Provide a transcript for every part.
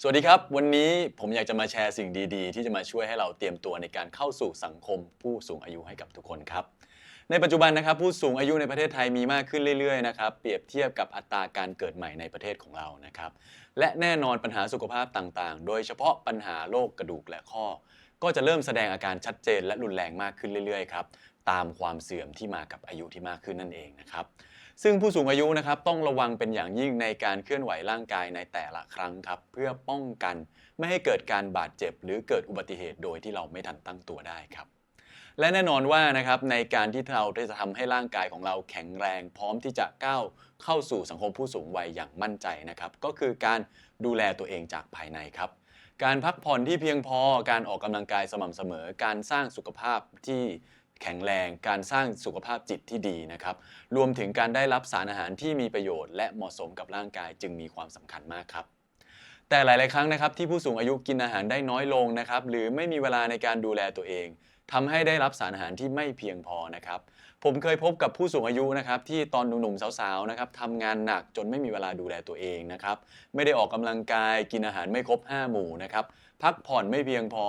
สวัสดีครับ วันนี้ผมอยากจะมาแชร์สิ่งดีๆ ที่จะมาช่วยให้เราเตรียมตัวในการเข้าสู่สังคมผู้สูงอายุให้กับทุกคนครับ ในปัจจุบันนะครับผู้สูงอายุในประเทศไทยมีมากขึ้นเรื่อยๆนะครับเปรียบเทียบกับอัตราการเกิดใหม่ในประเทศของเรานะครับและแน่นอนปัญหาสุขภาพต่างๆ โดยเฉพาะปัญหาโรคกระดูกและข้อ ก็จะเริ่มแสดงอาการชัดเจนและรุนแรงมากขึ้นเรื่อยๆครับตามความเสื่อมที่มากับอายุที่มากขึ้นนั่นเองนะครับ ซึ่งผู้สูงอายุนะครับต้องระวังเป็นอย่างยิ่งในการเคลื่อนไหวร่างกายในแต่ละครั้งครับ เพื่อป้องกันไม่ให้เกิดการบาดเจ็บ หรือเกิดอุบัติเหตุโดยที่เราไม่ทันตั้งตัวได้ครับ และแน่นอนว่านะครับในการที่เราจะทำให้ร่างกายของเราแข็งแรง พร้อมที่จะก้าวเข้าสู่สังคมผู้สูงวัยอย่างมั่นใจนะครับ ก็คือการดูแลตัวเองจากภายในครับการพักผ่อนที่เพียงพอ การออกกำลังกายสม่ำเสมอ การสร้างสุขภาพที่ แข็งแรงการสร้างสุขภาพจิตที่ดีนะครับ รวมถึงการได้รับสารอาหารที่มีประโยชน์และเหมาะสมกับร่างกายจึงมีความสำคัญมากครับแต่หลาย ๆ ครั้งนะครับที่ผู้สูงอายุกินอาหารได้น้อยลงนะครับหรือไม่มีเวลาในการดูแลตัวเอง ทำให้ได้รับสารอาหารที่ไม่เพียงพอนะครับ ผมเคยพบกับผู้สูงอายุนะครับที่ตอนหนุ่มๆสาวๆนะครับทำงานหนักจนไม่มีเวลาดูแลตัวเองนะครับ ไม่ได้ออกกำลังกายกินอาหารไม่ครบ 5 หมู่นะครับพักผ่อนไม่เพียงพอ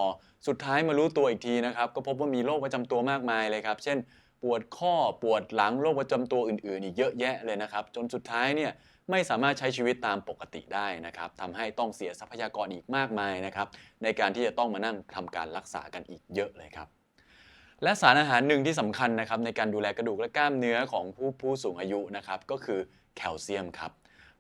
สุดท้ายมารู้ตัวอีกทีนะครับ ก็พบว่ามีโรคประจำตัวมากมายเลยครับ เช่น ปวดข้อปวดหลังโรคประจำตัวอื่นๆอีกเยอะแยะเลยนะครับ จนสุดท้ายเนี่ยไม่สามารถใช้ชีวิตตามปกติได้นะครับทำให้ต้องเสียทรัพยากรอีกมากมายนะครับ ในการที่จะต้องมานั่งทำการรักษากันอีกเยอะเลยครับ และสารอาหารหนึ่งที่สำคัญนะครับในการดูแลกระดูกและกล้ามเนื้อของผู้ผู้สูงอายุนะครับก็คือแคลเซียมครับ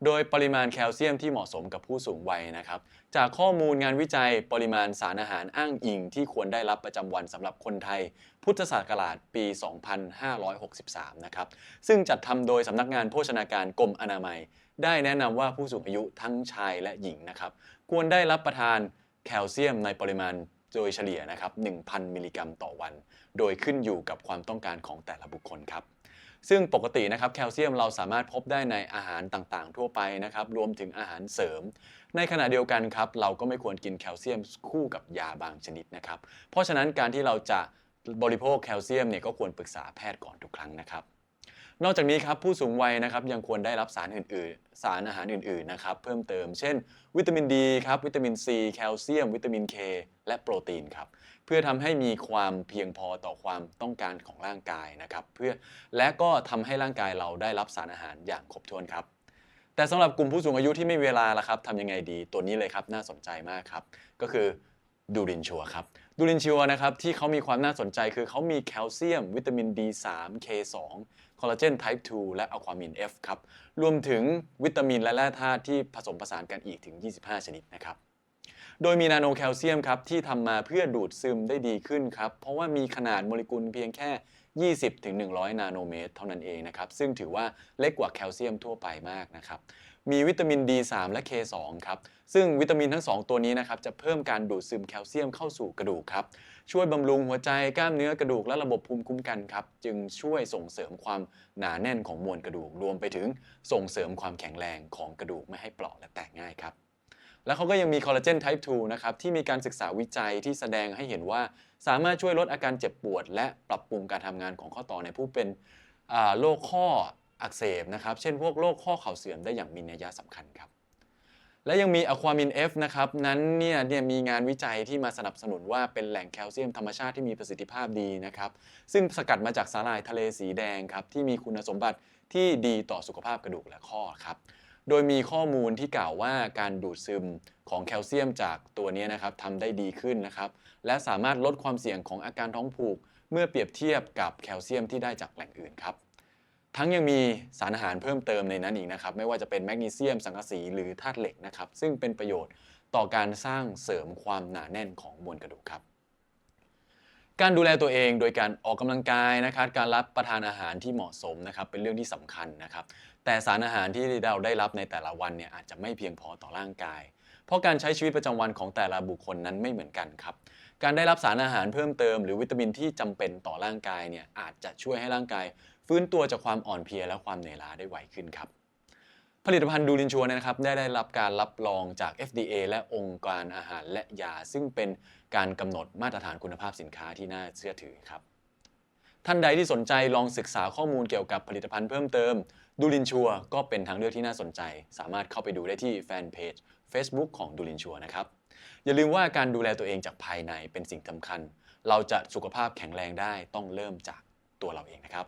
โดยปริมาณแคลเซียมที่เหมาะสมกับผู้สูงวัยนะครับ จากข้อมูลงานวิจัยปริมาณสารอาหารอ้างอิง ที่ควรได้รับประจำวันสำหรับคนไทย พุทธศักราชปี 2563 นะครับ ซึ่งจัดทำโดยสำนักงานโภชนาการกรมอนามัย ได้แนะนำว่าผู้สูงอายุทั้งชายและหญิงนะครับ ควรได้รับประทานแคลเซียมในปริมาณ โดยเฉลี่ยนะครับ 1,000 มิลลิกรัมต่อวัน โดยขึ้นอยู่กับความต้องการของแต่ละบุคคลครับ ซึ่งปกตินะครับแคลเซียมเราสามารถพบได้ในอาหารต่างๆ ทั่วไปนะครับ รวมถึงอาหารเสริม ในขณะเดียวกันครับ เราก็ไม่ควรกินแคลเซียมคู่กับยาบางชนิดนะครับ เพราะฉะนั้นการที่เราจะบริโภคแคลเซียมเนี่ยก็ควรปรึกษาแพทย์ก่อนทุกครั้งนะครับ นอกจากนี้ครับผู้สูงวัยนะครับยังควรได้รับสารอื่นๆ สารอาหารอื่นๆนะครับเพิ่มเติม เช่น วิตามินดีครับวิตามินซีแคลเซียม วิตามินเคและโปรตีนครับเพื่อทำให้มีความเพียงพอต่อความต้องการของร่างกายนะครับเพื่อและก็ทำให้ร่างกายเราได้รับสารอาหารอย่างครบถ้วนครับแต่สำหรับกลุ่มผู้สูงอายุที่ไม่เวลาละครับทำยังไงดีตัวนี้เลยครับน่าสนใจมากครับก็คือ ดูรินชัวครับดูรินชัวนะครับที่เขามีความน่าสนใจคือเขามีแคลเซียม วิตามิน D3 K2 คอลลาเจน type 2และอะความิน F ครับ รวมถึงวิตามินและแร่ธาตุที่ผสมผสานกันอีกถึง 25 ชนิดนะครับโดยมีนาโนแคลเซียมครับที่ทำมาเพื่อดูดซึมได้ดีขึ้นครับ เพราะว่ามีขนาดโมเลกุลเพียงแค่ 20ถึง100 นาโนเมตร เท่านั้นเองนะครับ ซึ่งถือว่าเล็กกว่าแคลเซียมทั่วไปมากนะครับ มีวิตามิน D3 และ K2 ครับ ซึ่งวิตามินทั้ง 2 ตัวนี้นะครับจะเพิ่มการดูดซึมแคลเซียมเข้าสู่กระดูกครับ ช่วยบำรุงหัวใจกล้ามเนื้อกระดูกและระบบภูมิคุ้มกันครับ จึงช่วยส่งเสริมความหนาแน่นของมวลกระดูก รวมไปถึงส่งเสริมความแข็งแรงของกระดูกไม่ให้เปราะและแตกง่ายครับ แล้วเขาก็ยังมีคอลลาเจน type 2นะครับที่มีการศึกษาวิจัยที่แสดงให้เห็นว่า สามารถช่วยลดอาการเจ็บปวด และปรับปรุงการทำงานของข้อต่อในผู้เป็นโรคข้อ อักเสบนะครับ เช่นพวกโรคข้อเข่าเสื่อมได้อย่างมีนัยยะสำคัญครับ และยังมีอะความิน F นะครับ นั้นเนี่ยเนี่ยมีงานวิจัยที่มาสนับสนุนว่าเป็นแหล่งแคลเซียมธรรมชาติที่มีประสิทธิภาพดีนะครับ ซึ่งสกัดมาจากสาหร่ายทะเลสีแดงครับ ที่มีคุณสมบัติที่ดีต่อสุขภาพกระดูกและข้อครับโดยมีข้อมูลที่กล่าวว่าการดูดซึมของแคลเซียมจากตัวนี้นะครับทำได้ดีขึ้นนะครับ และสามารถลดความเสี่ยงของอาการท้องผูก เมื่อเปรียบเทียบกับแคลเซียมที่ได้จากแหล่งอื่นครับ ทั้งยังมีสารอาหารเพิ่มเติมในนั้นอีกนะครับ ไม่ว่าจะเป็นแมกนีเซียม สังกะสี หรือธาตุเหล็กนะครับ ซึ่งเป็นประโยชน์ต่อการสร้างเสริมความหนาแน่นของมวลกระดูกครับ การดูแลตัวเองโดยการออกกำลังกายนะครับ การรับประทานอาหารที่เหมาะสมนะครับ เป็นเรื่องที่สำคัญนะครับ แต่สารอาหารที่เราได้รับในแต่ละวันเนี่ยอาจจะไม่เพียงพอต่อร่างกาย เพราะการใช้ชีวิตประจำวันของแต่ละบุคคลนั้นไม่เหมือนกันครับการได้รับสารอาหารเพิ่มเติมหรือวิตามินที่จำเป็นต่อร่างกายเนี่ยอาจจะช่วยให้ร่างกาย ฟื้นตัวจากความอ่อนเพลียและความเหนื่อยล้าได้ไวขึ้นครับ ผลิตภัณฑ์ดูลินชัวนะครับได้ได้รับการรับรองจาก FDA และองค์การอาหารและยา ซึ่งเป็นการกำหนดมาตรฐานคุณภาพสินค้าที่น่าเชื่อถือครับ ท่านใดที่สนใจลองศึกษาข้อมูลเกี่ยวกับผลิตภัณฑ์เพิ่มเติม ดูลินชัวก็เป็นทางเลือกที่น่าสนใจ สามารถเข้าไปดูได้ที่แฟนเพจ Facebook ของดูลินชัวนะครับอย่าลืมว่าการดูแลตัวเองจากภายในเป็นสิ่งสำคัญ เราจะสุขภาพแข็งแรงได้ต้องเริ่มจากตัวเราเองนะครับ